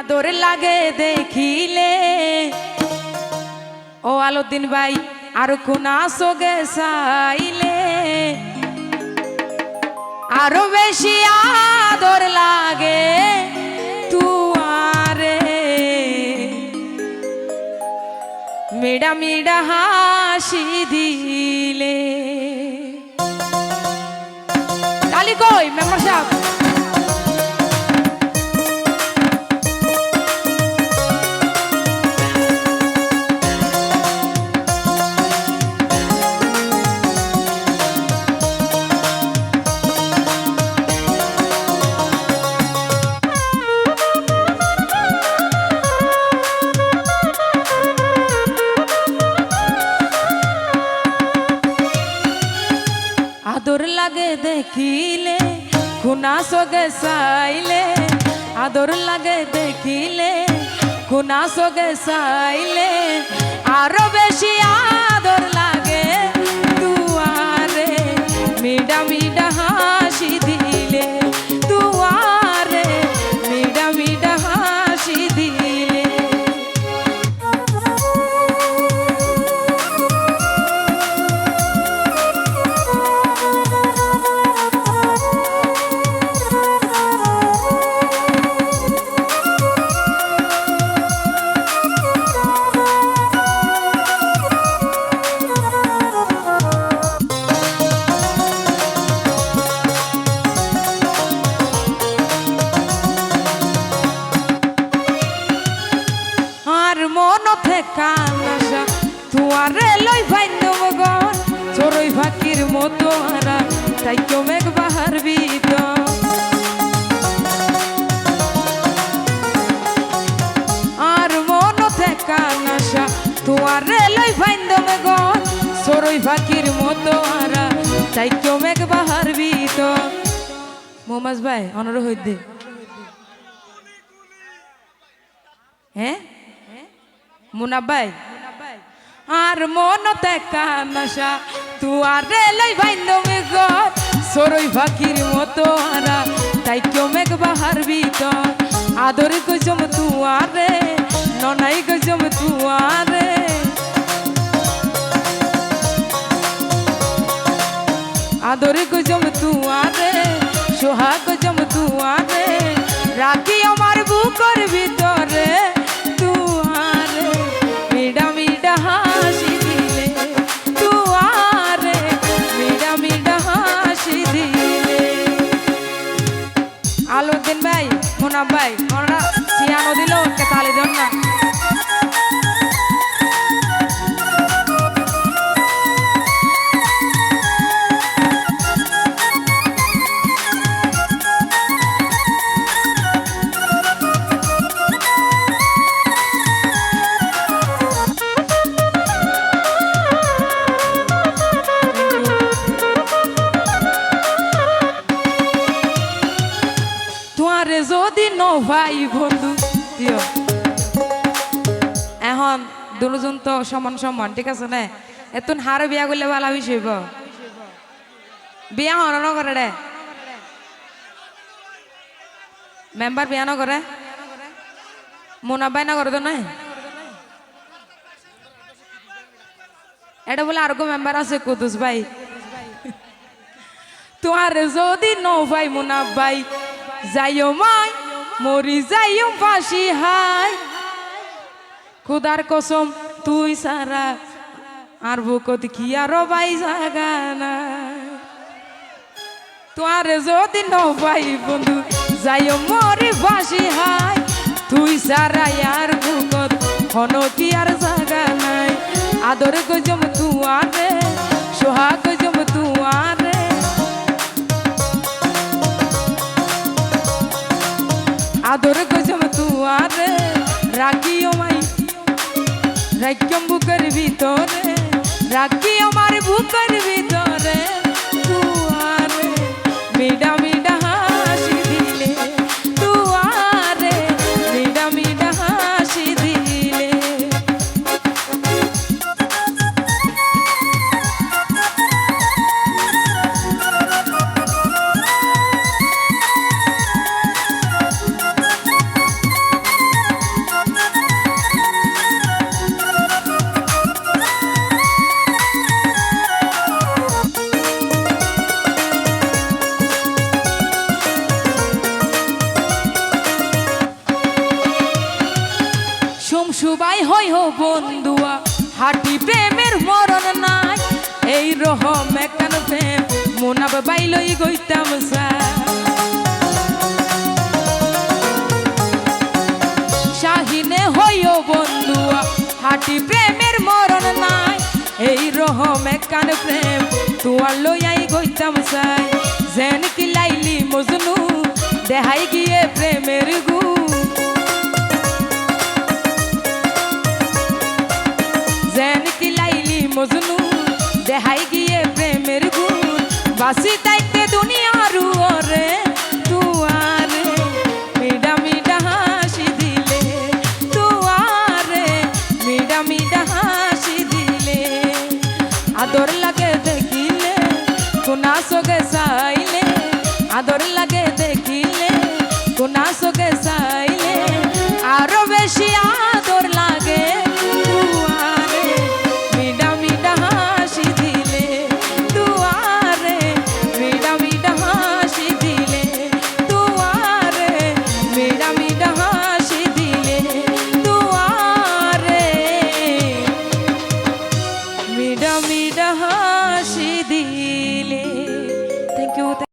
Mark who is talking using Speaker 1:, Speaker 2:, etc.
Speaker 1: আদর লাগে দেখিলে। ও আলোদ্দিন ভাই, আর কোনা সোগে সাইলে আরও বেশি আদর লাগে তুয়ারে। মিডা মিডা হাসি দিলে। কালি কই, মেম্বার সাহেব? দেখিলে খুনা সগে সাইলে আদর লাগে দেখিলে খুনা সগে সাইলে আরও বেশি আদর লাগে দুয়ারে মিডা তুয়ারে লই ভাইন্দম গন চড়ই ফাকির মতো হারা তাই কমেক বাহার বিদ। আর মন থেকা নাশা তুয়ারে লই ভাইন্দম গন চড়ই ফাকির মতো হারা তাই কমেক বাহার বিদ। মোমাজ ভাই অনুরোধ হইতে হ্যাঁ? মুনাবাই আর মন তেকা নাশা তুয়ারে লাই বাইন্দমে গর সরই ফাকির মতো আরা তাই কেউ মেঘ বাহার ভিতর, আদর গজম তুয়ারে ননাই গজম তুয়ারে আদর গজম তুয়ারে সোহা গজম তুয়ারে রাখি দুজন তো সমান সমান, ঠিক আছে না? এতন হারে বিয়া করলে ভালো হইছে বিয়া হন করে রে? মেম্বার বিয়া ন করে মুনাবাই না করে তো নাই? এটা বলে আর মেম্বার আছে কুদুস ভাই। তোমার যদি ন ভাই মুনা ভাই যাইও মাই, মরি যাইও ফাঁসি হাই। খুদার কসম, তুই সারা আর বুকত কি আরও ভাই জাগানা তোমার যদি নবাই বন্ধু, যাইও মরি বাসি হাই। তুই সারা আর বুকত হন কি আর জাগা নাই। আদর গজম তুয়ারে বুকের ভিতরে রাখি আমার বুকের ভিতরে। তুয়ারে মিডা হো বন্ধুয়া, হাটি প্রেমের মরণ নাই। এই রহম একখান প্রেম, মোনাব বাইলই গইতাম শাহিনে হইও বন্ধুয়া, হাটি প্রেমের মরণ নাই। এই রহম একখান প্রেম তুয়ার লইয়াই গইতাম সাই জেন কি লাইলি মজনু, দেহাই গিয়ে মজনু, দেহাই গিয়ে প্রেমের গুণ। বাসি তাইতে দুনিয়ার ওরে তুয়ারে মিডা মিডা হাসি দিলে তুয়ারে মিডা মিডা হাসি দিলে, আদর লাগে দেখিলে কোনা সগে সাইলে আদর লাগে